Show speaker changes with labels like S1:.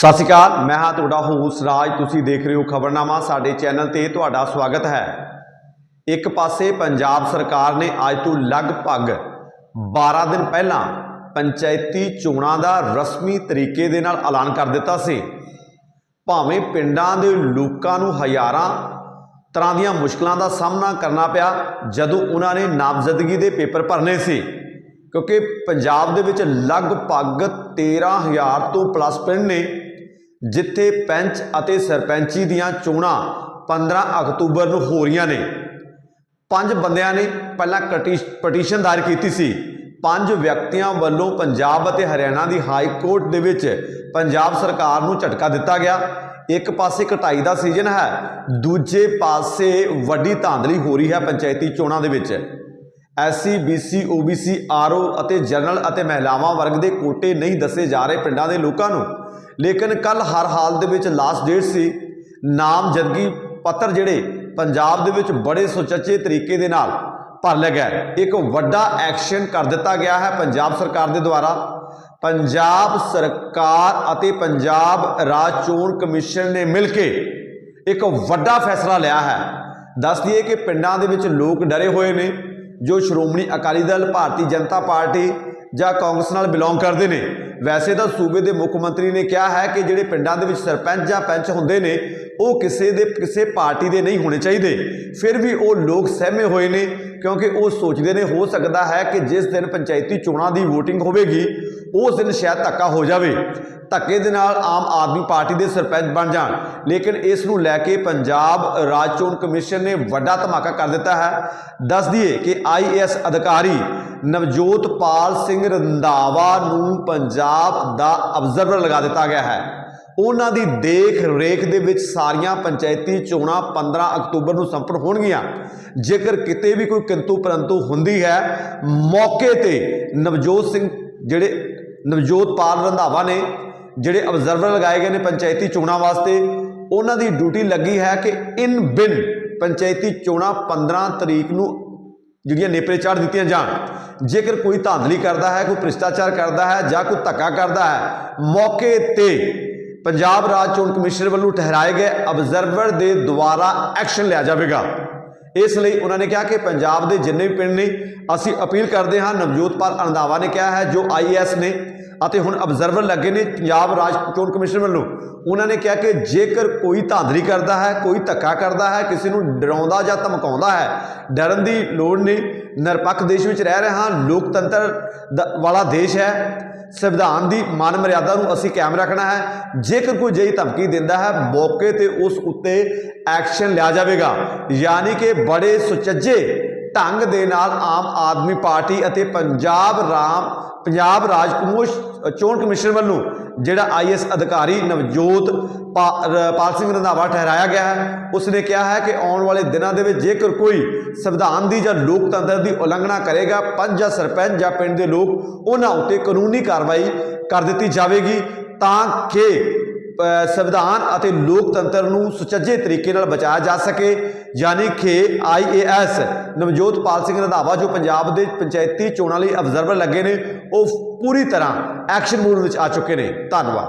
S1: ਸਤਿ ਸ਼੍ਰੀ ਅਕਾਲ, ਮੈਂ ਹਾਂ ਤੁਹਾਡਾ ਹੋਸ ਰਾਜ। ਤੁਸੀਂ ਦੇਖ ਰਹੇ ਹੋ ਖਬਰਨਾਮਾ, ਸਾਡੇ ਚੈਨਲ ਤੇ ਤੁਹਾਡਾ ਸਵਾਗਤ ਹੈ। ਇੱਕ ਪਾਸੇ ਪੰਜਾਬ ਸਰਕਾਰ ਨੇ ਅੱਜ ਤੋਂ ਲਗਭਗ 12 ਦਿਨ ਪਹਿਲਾਂ ਪੰਚਾਇਤੀ ਚੋਣਾਂ ਦਾ ਰਸਮੀ ਤਰੀਕੇ ਦੇ ਨਾਲ ਐਲਾਨ ਕਰ ਦਿੱਤਾ ਸੀ। ਭਾਵੇਂ ਪਿੰਡਾਂ ਦੇ ਲੋਕਾਂ ਨੂੰ ਹਜ਼ਾਰਾਂ ਤਰ੍ਹਾਂ ਦੀਆਂ ਮੁਸ਼ਕਲਾਂ ਦਾ ਸਾਹਮਣਾ ਕਰਨਾ ਪਿਆ, ਜਦੋਂ ਉਹਨਾਂ ਨੇ ਨਾਮਜ਼ਦਗੀ ਦੇ ਪੇਪਰ ਭਰਨੇ ਸੀ। ਕਿਉਂਕਿ ਪੰਜਾਬ ਦੇ ਵਿੱਚ ਲਗਭਗ 13000 ਤੋਂ ਪਲੱਸ ਪਿੰਡ ਨੇ ਜਿੱਥੇ ਪੰਚ ਅਤੇ ਸਰਪੰਚੀ ਦੀਆਂ ਚੋਣਾਂ 15 ਅਕਤੂਬਰ ਨੂੰ ਹੋ ਰਹੀਆਂ ਨੇ। ਪੰਜ ਬੰਦਿਆਂ ਨੇ ਪਹਿਲਾਂ ਕਟੀ- ਪਟੀਸ਼ਨ ਦਾਇਰ ਕੀਤੀ ਸੀ। ਪੰਜ ਵਿਅਕਤੀਆਂ ਵੱਲੋਂ ਪੰਜਾਬ ਅਤੇ ਹਰਿਆਣਾ ਦੀ ਹਾਈ ਕੋਰਟ ਦੇ ਵਿੱਚ ਪੰਜਾਬ ਸਰਕਾਰ ਨੂੰ ਝਟਕਾ ਦਿੱਤਾ ਗਿਆ। ਇੱਕ ਪਾਸੇ ਕਟਾਈ ਦਾ ਸੀਜ਼ਨ ਹੈ, ਦੂਜੇ ਪਾਸੇ ਵੱਡੀ ਧਾਂਦਲੀ ਹੋ ਰਹੀ ਹੈ ਪੰਚਾਇਤੀ ਚੋਣਾਂ ਦੇ ਵਿੱਚ। ਐਸਸੀ ਬੀਸੀ ਓਬੀਸੀ ਆਰਓ ਅਤੇ ਜਨਰਲ ਅਤੇ ਮਹਿਲਾਵਾਂ ਵਰਗ ਦੇ ਕੋਟੇ ਨਹੀਂ ਦੱਸੇ ਜਾ ਰਹੇ ਪਿੰਡਾਂ ਦੇ ਲੋਕਾਂ ਨੂੰ ਲੇਕਿਨ ਕੱਲ ਹਰ ਹਾਲ ਦੇ ਵਿੱਚ ਲਾਸਟ ਡੇਟ ਸੀ। ਨਾਮਜ਼ਦਗੀ ਪੱਤਰ ਜਿਹੜੇ ਪੰਜਾਬ ਦੇ ਵਿੱਚ ਬੜੇ ਸੁਚੱਜੇ ਤਰੀਕੇ ਦੇ ਨਾਲ ਭਰ ਲਿਆ ਗਿਆ ਇੱਕ ਵੱਡਾ ਐਕਸ਼ਨ ਕਰ ਦਿੱਤਾ ਗਿਆ ਹੈ ਪੰਜਾਬ ਸਰਕਾਰ ਦੇ ਦੁਆਰਾ। ਪੰਜਾਬ ਸਰਕਾਰ ਅਤੇ ਪੰਜਾਬ ਰਾਜ ਚੋਣ ਕਮਿਸ਼ਨ ਨੇ ਮਿਲ ਕੇ ਇੱਕ ਵੱਡਾ ਫੈਸਲਾ ਲਿਆ ਹੈ। ਦੱਸ ਦਈਏ ਕਿ ਪਿੰਡਾਂ ਦੇ ਵਿੱਚ ਲੋਕ ਡਰੇ ਹੋਏ ਨੇ, ਜੋ ਸ਼੍ਰੋਮਣੀ ਅਕਾਲੀ ਦਲ, ਭਾਰਤੀ ਜਨਤਾ ਪਾਰਟੀ ਜਾਂ ਕਾਂਗਰਸ ਨਾਲ ਬਿਲੋਂਗ ਕਰਦੇ ਨੇ। ਵੈਸੇ ਤਾਂ ਸੂਬੇ ਦੇ ਮੁੱਖ ਮੰਤਰੀ ਨੇ ਕਿਹਾ ਹੈ ਕਿ ਜਿਹੜੇ ਪਿੰਡਾਂ ਦੇ ਵਿੱਚ ਸਰਪੰਚ ਜਾਂ ਪੰਚ ਹੁੰਦੇ ਨੇ, ਉਹ ਕਿਸੇ ਦੇ, ਕਿਸੇ ਪਾਰਟੀ ਦੇ ਨਹੀਂ ਹੋਣੇ ਚਾਹੀਦੇ। ਫਿਰ ਵੀ ਉਹ ਲੋਕ ਸਹਿਮੇ ਹੋਏ ਨੇ, ਕਿਉਂਕਿ ਉਹ ਸੋਚਦੇ ਨੇ, ਹੋ ਸਕਦਾ ਹੈ ਕਿ ਜਿਸ ਦਿਨ ਪੰਚਾਇਤੀ ਚੋਣਾਂ ਦੀ VOTING ਹੋਵੇਗੀ ਉਸ ਦਿਨ ਸ਼ਾਇਦ ਧੱਕਾ ਹੋ ਜਾਵੇ। ਧੱਕੇ ਦੇ ਨਾਲ ਆਮ ਆਦਮੀ ਪਾਰਟੀ ਦੇ ਸਰਪੰਚ ਬਣ ਜਾਣ। ਲੇਕਿਨ ਇਸ ਨੂੰ ਲੈ ਕੇ ਪੰਜਾਬ ਰਾਜ ਚੋਣ ਕਮਿਸ਼ਨ ਨੇ ਵੱਡਾ ਧਮਾਕਾ ਕਰ ਦਿੱਤਾ ਹੈ। ਦੱਸ ਦਈਏ ਕਿ ਆਈਏਐਸ ਅਧਿਕਾਰੀ ਨਵਜੋਤ ਪਾਲ ਸਿੰਘ ਰੰਧਾਵਾ ਨੂੰ ਪੰਜਾਬ ਦਾ ਅਬਜ਼ਰਵਰ ਲਗਾ ਦਿੱਤਾ ਗਿਆ ਹੈ। ਉਹਨਾਂ ਦੀ ਦੇਖ ਰੇਖ ਦੇ ਵਿੱਚ ਸਾਰੀਆਂ ਪੰਚਾਇਤੀ ਚੋਣਾਂ 15 ਅਕਤੂਬਰ ਨੂੰ ਸੰਪन्न ਹੋਣਗੀਆਂ। ਜੇਕਰ ਕਿਤੇ ਵੀ ਕੋਈ ਕਿੰਤੂ ਪਰੰਤੂ ਹੁੰਦੀ ਹੈ, ਮੌਕੇ ਤੇ ਨਵਜੋਤ ਸਿੰਘ ਜਿਹੜੇ ਨਵਜੋਤ ਪਾਲ ਰੰਧਾਵਾ ਨੇ, ਜਿਹੜੇ ਅਬਜ਼ਰਵਰ ਲਗਾਏ ਗਏ ਨੇ ਪੰਚਾਇਤੀ ਚੋਣਾਂ ਵਾਸਤੇ, ਉਹਨਾਂ ਦੀ ਡਿਊਟੀ ਲੱਗੀ ਹੈ ਕਿ ਇਨ ਬਿਨ ਪੰਚਾਇਤੀ ਚੋਣਾਂ 15 ਤਰੀਕ ਨੂੰ ਜਿਹੜੀਆਂ ਨੇਪਰੇ ਚਾੜ ਦਿੱਤੀਆਂ ਜਾਣ। ਜੇਕਰ ਕੋਈ ਧਾਂਦਲੀ ਕਰਦਾ ਹੈ, ਕੋਈ ਭ੍ਰਿਸ਼ਟਾਚਾਰ ਕਰਦਾ ਹੈ ਜਾਂ ਕੋਈ ਧੱਕਾ ਕਰਦਾ ਹੈ, ਮੌਕੇ ਤੇ ਪੰਜਾਬ ਰਾਜ ਚੋਣ ਕਮਿਸ਼ਨ ਵੱਲੋਂ ਠਹਿਰਾਏ ਗਏ ਅਬਜ਼ਰਵਰ ਦੇ ਦੁਆਰਾ ਐਕਸ਼ਨ ਲਿਆ ਜਾਵੇਗਾ। ਇਸ ਲਈ ਉਹਨਾਂ ਨੇ ਕਿਹਾ ਕਿ ਪੰਜਾਬ ਦੇ ਜਿੰਨੇ ਵੀ ਪਿੰਡ ਨੇ, ਅਸੀਂ ਅਪੀਲ ਕਰਦੇ ਹਾਂ, ਨਵਜੋਤ ਪਾਲ ਰੰਧਾਵਾ ਨੇ ਕਿਹਾ ਹੈ, ਜੋ ਆਈਐਸ ਨੇ ਅਤੇ ਹੁਣ ਅਬਜ਼ਰਵਰ ਲੱਗੇ ਨੇ ਪੰਜਾਬ ਰਾਜ ਚੋਣ ਕਮਿਸ਼ਨ ਵੱਲੋਂ। ਉਹਨਾਂ ਨੇ ਕਿਹਾ ਕਿ ਜੇਕਰ ਕੋਈ ਧਾਂਦਲੀ ਕਰਦਾ ਹੈ, ਕੋਈ ਧੱਕਾ ਕਰਦਾ ਹੈ, ਕਿਸੇ ਨੂੰ ਡਰਾਉਂਦਾ ਜਾਂ ਧਮਕਾਉਂਦਾ ਹੈ, ਡਰਨ ਦੀ ਲੋੜ ਨਹੀਂ। ਨਿਰਪੱਖ ਦੇਸ਼ ਵਿੱਚ ਰਹਿ ਰਹੇ ਹਾਂ, ਲੋਕਤੰਤਰ ਦਾ- ਵਾਲਾ ਦੇਸ਼ ਹੈ। ਸੰਵਿਧਾਨ ਦੀ ਮਾਨ ਮਰਿਆਦਾ ਨੂੰ ਅਸੀਂ ਕਾਇਮ ਰੱਖਣਾ ਹੈ। ਜੇਕਰ ਕੋਈ ਜਈ ਧਮਕੀ ਦਿੰਦਾ ਹੈ, ਮੌਕੇ ਤੇ ਉਸ ਉੱਤੇ ਐਕਸ਼ਨ ਲਿਆ ਜਾਵੇਗਾ। ਯਾਨੀ ਕਿ ਬੜੇ ਸੁਚੱਜੇ ਢੰਗ ਦੇ ਨਾਲ ਆਮ ਆਦਮੀ ਪਾਰਟੀ ਅਤੇ ਪੰਜਾਬ ਰਾਮ, ਪੰਜਾਬ ਰਾਜ ਕਮੋਸ਼ ਚੋਣ ਕਮਿਸ਼ਨ ਵੱਲੋਂ ਜਿਹੜਾ ਆਈਐਸ ਅਧਿਕਾਰੀ ਨਵਜੋਤ ਪਾ- ਪਾਲ ਸਿੰਘ ਰੰਧਾਵਾ ਠਹਿਰਾਇਆ ਗਿਆ ਹੈ, ਉਸਨੇ ਕਿਹਾ ਹੈ ਕਿ ਆਉਣ ਵਾਲੇ ਦਿਨਾਂ ਦੇ ਵਿੱਚ ਜੇਕਰ ਕੋਈ ਸੰਵਿਧਾਨ ਦੀ ਜਾਂ ਲੋਕਤੰਤਰ ਦੀ ਉਲੰਘਣਾ ਕਰੇਗਾ, ਪੰਜ ਜਾਂ ਸਰਪੰਚ ਜਾਂ ਪਿੰਡ ਦੇ ਲੋਕ ਉਹਨਾਂ ਉੱਤੇ ਕਾਨੂੰਨੀ ਕਾਰਵਾਈ ਕਰ ਦਿੱਤੀ ਜਾਵੇਗੀ, ਤਾਂ ਕਿ ਸੰਵਿਧਾਨ ਅਤੇ ਲੋਕਤੰਤਰ ਨੂੰ ਸੁਚੱਜੇ ਤਰੀਕੇ ਨਾਲ ਬਚਾਇਆ ਜਾ ਸਕੇ, ਯਾਨੀ ਕਿ ਆਈਏਐਸ ਨਵਜੋਤ ਪਾਲ ਸਿੰਘ ਰੰਧਾਵਾ, ਜੋ ਪੰਜਾਬ ਦੇ ਪੰਚਾਇਤੀ ਚੋਣਾਂ ਲਈ ਅਬਜ਼ਰਵਰ ਲੱਗੇ ਨੇ, ਉਹ ਪੂਰੀ ਤਰ੍ਹਾਂ ਐਕਸ਼ਨ ਮੂਡ ਵਿੱਚ ਆ ਚੁੱਕੇ ਨੇ। ਧੰਨਵਾਦ।